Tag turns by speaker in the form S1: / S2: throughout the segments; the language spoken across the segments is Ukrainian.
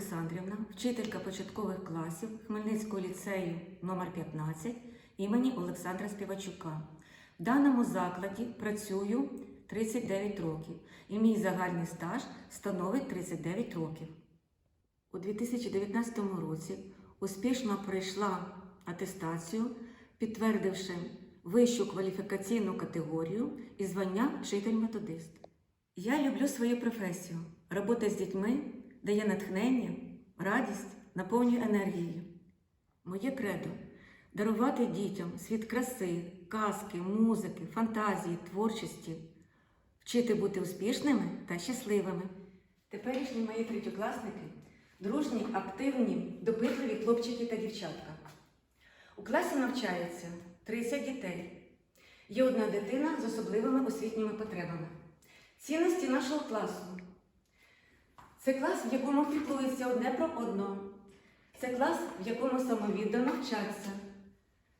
S1: Олександрівна, вчителька початкових класів Хмельницького ліцею номер 15 імені Олександра Співачука. В даному закладі працюю 39 років і мій загальний стаж становить 39 років. У 2019 році успішно пройшла атестацію, підтвердивши вищу кваліфікаційну категорію і звання вчитель-методист. Я люблю свою професію. Робота з дітьми дає натхнення, радість, наповнює енергією. Моє кредо дарувати дітям світ краси, казки, музики, фантазії, творчості, вчити бути успішними та щасливими. Теперішні мої третьокласники дружні, активні, допитливі хлопчики та дівчатка. У класі навчається 30 дітей. Є одна дитина з особливими освітніми потребами. Цінності нашого класу. Це клас, в якому піклуються одне про одного. Це клас, в якому самовіддано вчаться.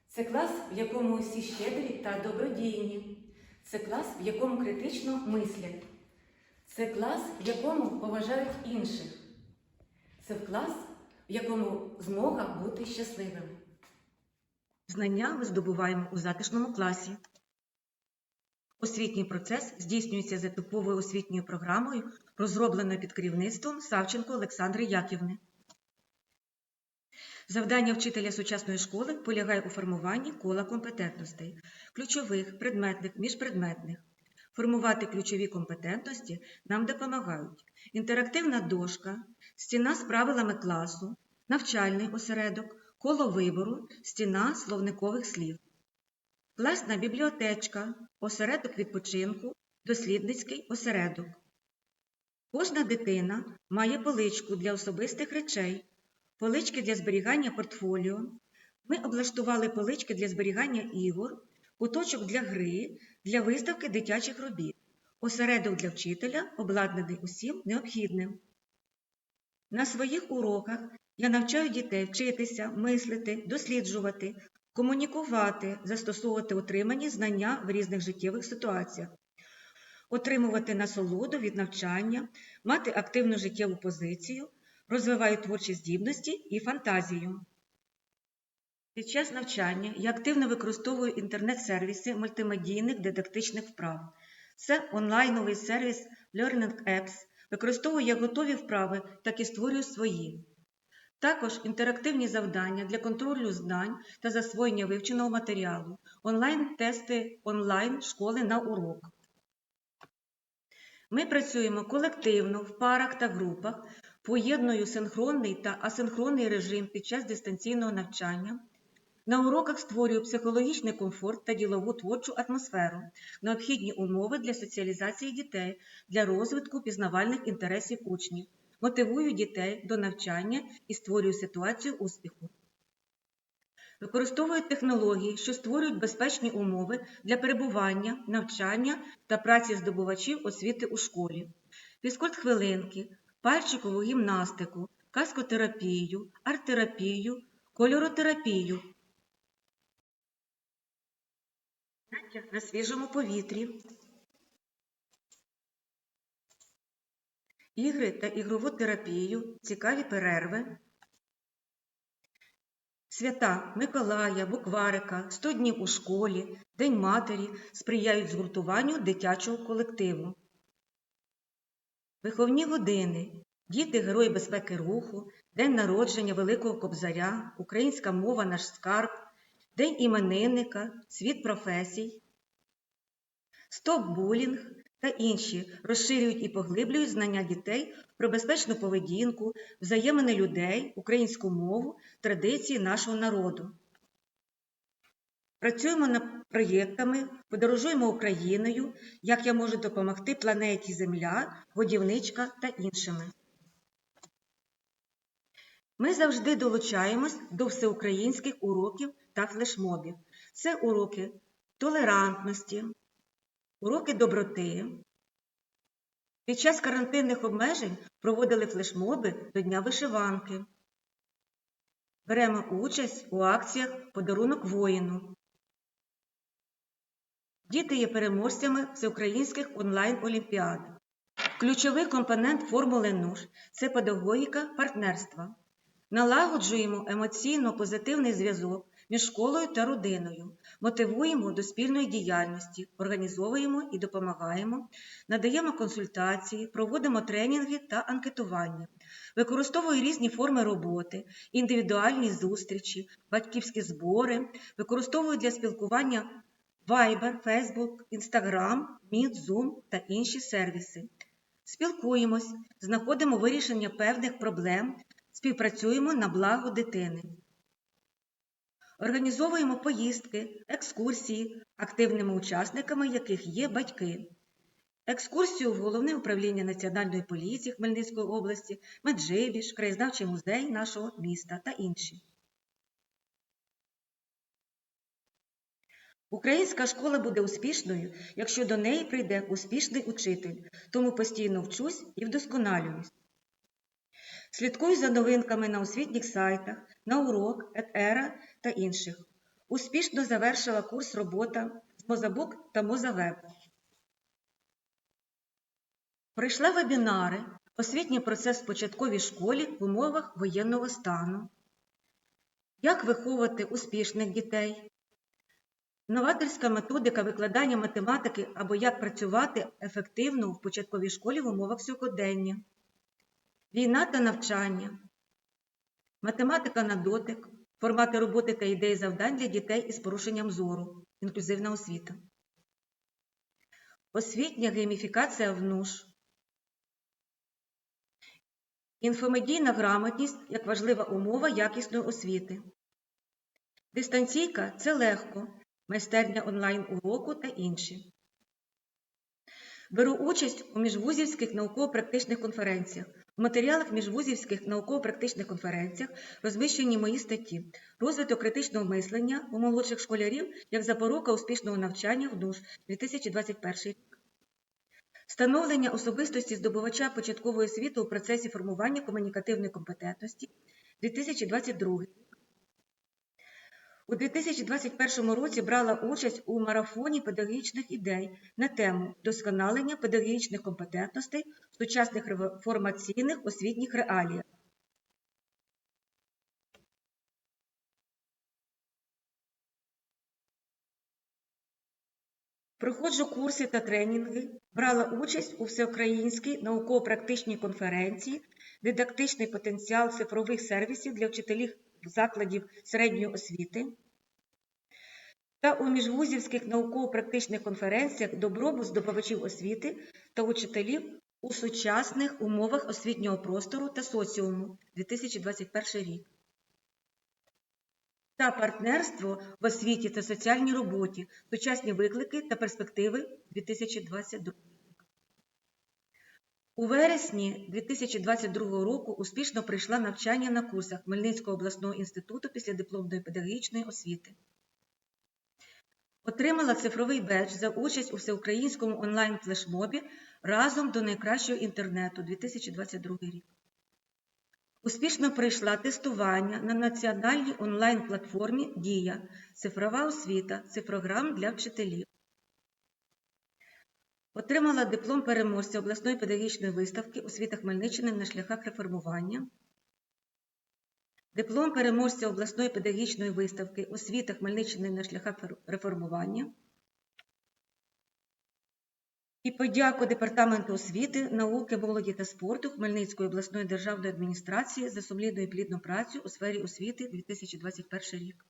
S1: Це клас, в якому усі щедрі та добродійні. Це клас, в якому критично мислять. Це клас, в якому поважають інших. Це клас, в якому змога бути щасливим. Знання ми здобуваємо у затишному класі. Освітній процес здійснюється за типовою освітньою програмою, розробленою під керівництвом Савченко Олександри Яківни. Завдання вчителя сучасної школи полягає у формуванні кола компетентностей, ключових, предметних, міжпредметних. Формувати ключові компетентності нам допомагають інтерактивна дошка, стіна з правилами класу, навчальний осередок, коло вибору, стіна словникових слів. Класна бібліотечка, осередок відпочинку, дослідницький осередок. Кожна дитина має поличку для особистих речей, полички для зберігання портфоліо. Ми облаштували полички для зберігання ігор, куточок для гри, для виставки дитячих робіт, осередок для вчителя, обладнаний усім необхідним. На своїх уроках я навчаю дітей вчитися, мислити, досліджувати, комунікувати, застосовувати отримані знання в різних життєвих ситуаціях, отримувати насолоду від навчання, мати активну життєву позицію, розвиваю творчі здібності і фантазію. Під час навчання я активно використовую інтернет-сервіси мультимедійних дидактичних вправ. Це онлайновий сервіс Learning Apps, використовую як готові вправи, так і створюю свої. Також інтерактивні завдання для контролю знань та засвоєння вивченого матеріалу, онлайн-тести онлайн школи на урок. Ми працюємо колективно в парах та групах, поєдную синхронний та асинхронний режим під час дистанційного навчання. На уроках створюю психологічний комфорт та ділову творчу атмосферу, необхідні умови для соціалізації дітей, для розвитку пізнавальних інтересів учнів, мотивую дітей до навчання і створюю ситуацію успіху. Використовую технології, що створюють безпечні умови для перебування, навчання та праці здобувачів освіти у школі, фізкульт-хвилинки, пальчикову гімнастику, каскотерапію, арт-терапію, кольоротерапію. На свіжому повітрі. Ігри та ігрову терапію, цікаві перерви. Свята Миколая, Букварика, 100 днів у школі, День матері сприяють згуртуванню дитячого колективу. Виховні години, діти Герої безпеки руху, День народження Великого Кобзаря, Українська мова наш скарб, День іменинника, світ професій, стоп-булінг та інші розширюють і поглиблюють знання дітей про безпечну поведінку, взаємини людей, українську мову, традиції нашого народу. Працюємо над проєктами, подорожуємо Україною, як я можу допомогти планеті Земля, годівничка та іншими. Ми завжди долучаємось до всеукраїнських уроків та флешмобів. Це уроки толерантності, уроки доброти. Під час карантинних обмежень проводили флешмоби до Дня вишиванки. Беремо участь у акціях Подарунок воїну. Діти є переможцями всеукраїнських онлайн-олімпіад. Ключовий компонент формули НУШ це педагогіка партнерства. Налагоджуємо емоційно позитивний зв'язок між школою та родиною, мотивуємо до спільної діяльності, організовуємо і допомагаємо, надаємо консультації, проводимо тренінги та анкетування, використовую різні форми роботи, індивідуальні зустрічі, батьківські збори, використовую для спілкування Viber, Facebook, Instagram, Meet, Zoom та інші сервіси. Спілкуємось, знаходимо вирішення певних проблем, співпрацюємо на благо дитини. Організовуємо поїздки, екскурсії, активними учасниками яких є батьки. Екскурсію в Головне управління Національної поліції Хмельницької області, Меджибіж, краєзнавчий музей нашого міста та інші. Українська школа буде успішною, якщо до неї прийде успішний учитель, тому постійно вчусь і вдосконалююсь. Слідкую за новинками на освітніх сайтах, на урок, етера та інших. Успішно завершила курс робота з Мозабук та Мозавеб. Пройшла вебінари Освітній процес в початковій школі в умовах воєнного стану. Як виховувати успішних дітей? Новаторська методика викладання математики або як працювати ефективно в початковій школі в умовах сьогодення. Війна та навчання, математика на дотик, формати роботи та ідеї завдань для дітей із порушенням зору, інклюзивна освіта. Освітня гейміфікація в НУШ. Інфомедійна грамотність як важлива умова якісної освіти. Дистанційка це легко, майстерня онлайн-уроку та інші. Беру участь у міжвузівських науково-практичних конференціях. В матеріалах міжвузівських науково-практичних конференціях розміщені мої статті Розвиток критичного мислення у молодших школярів як запорука успішного навчання в ДУШ 2021 рік. Встановлення особистості здобувача початкової освіти у процесі формування комунікативної компетентності 2022 у 2021 році брала участь у марафоні педагогічних ідей на тему досконалення педагогічних компетентностей в сучасних реформаційних освітніх реаліях. Проходжу курси та тренінги, брала участь у всеукраїнській науково-практичній конференції Дидактичний потенціал цифрових сервісів для вчителів закладів середньої освіти та у міжвузівських науково-практичних конференціях добробут здобувачів освіти та учителів у сучасних умовах освітнього простору та соціуму 2021 рік. Та партнерство в освіті та соціальній роботі, сучасні виклики та перспективи 2022 у вересні 2022 року успішно прийшла навчання на курсах Хмельницького обласного інституту післядипломної педагогічної освіти. Отримала цифровий бедж за участь у всеукраїнському онлайн-флешмобі разом до найкращого інтернету 2022 рік. Успішно пройшла тестування на національній онлайн-платформі Дія, цифрова освіта, цифрограм для вчителів. Отримала диплом переможця обласної педагогічної виставки Освіта Хмельниччини на шляхах реформування. Диплом переможця обласної педагогічної виставки Освіта Хмельниччини на шляхах реформування. І подяку Департаменту освіти, науки, молоді та спорту Хмельницької обласної державної адміністрації за сумлінну і плідну працю у сфері освіти 2021 рік.